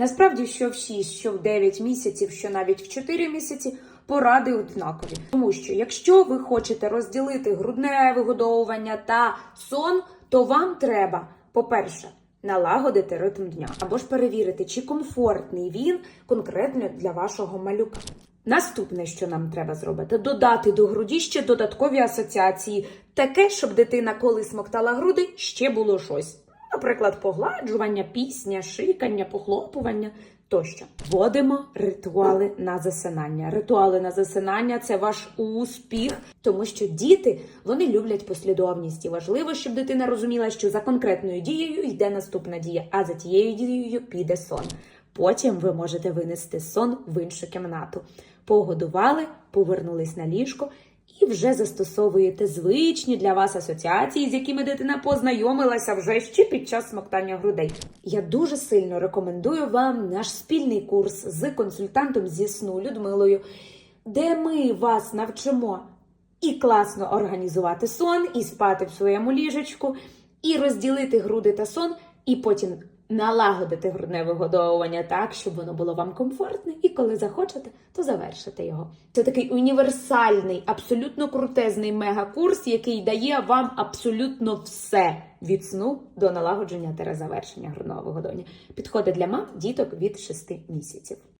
Насправді, що в 6, що в 9 місяців, що навіть в 4 місяці поради однакові. Тому що якщо ви хочете розділити грудне вигодовування та сон, то вам треба, по-перше, налагодити ритм дня або ж перевірити, чи комфортний він конкретно для вашого малюка. Наступне, що нам треба зробити, додати до груді ще додаткові асоціації, таке, щоб дитина, коли смоктала груди, ще було щось. Наприклад, погладжування, пісня, шикання, похлопування тощо. Вводимо ритуали на засинання. Ритуали на засинання це ваш успіх, тому що діти вони люблять послідовність. І важливо, щоб дитина розуміла, що за конкретною дією йде наступна дія, а за тією дією піде сон. Потім ви можете винести сон в іншу кімнату. Погодували, повернулись на ліжко і вже застосовуєте звичні для вас асоціації, з якими дитина познайомилася вже ще під час смоктання грудей. Я дуже сильно рекомендую вам наш спільний курс з консультантом зі сну Людмилою, де ми вас навчимо і класно організувати сон, і спати в своєму ліжечку, і розділити груди та сон, і потім налагодити грудне вигодовування так, щоб воно було вам комфортне, і коли захочете, то завершите його. Це такий універсальний, абсолютно крутезний мегакурс, який дає вам абсолютно все від сну до налагодження та завершення грудного вигодовування. Підходить для мам діток від 6 місяців.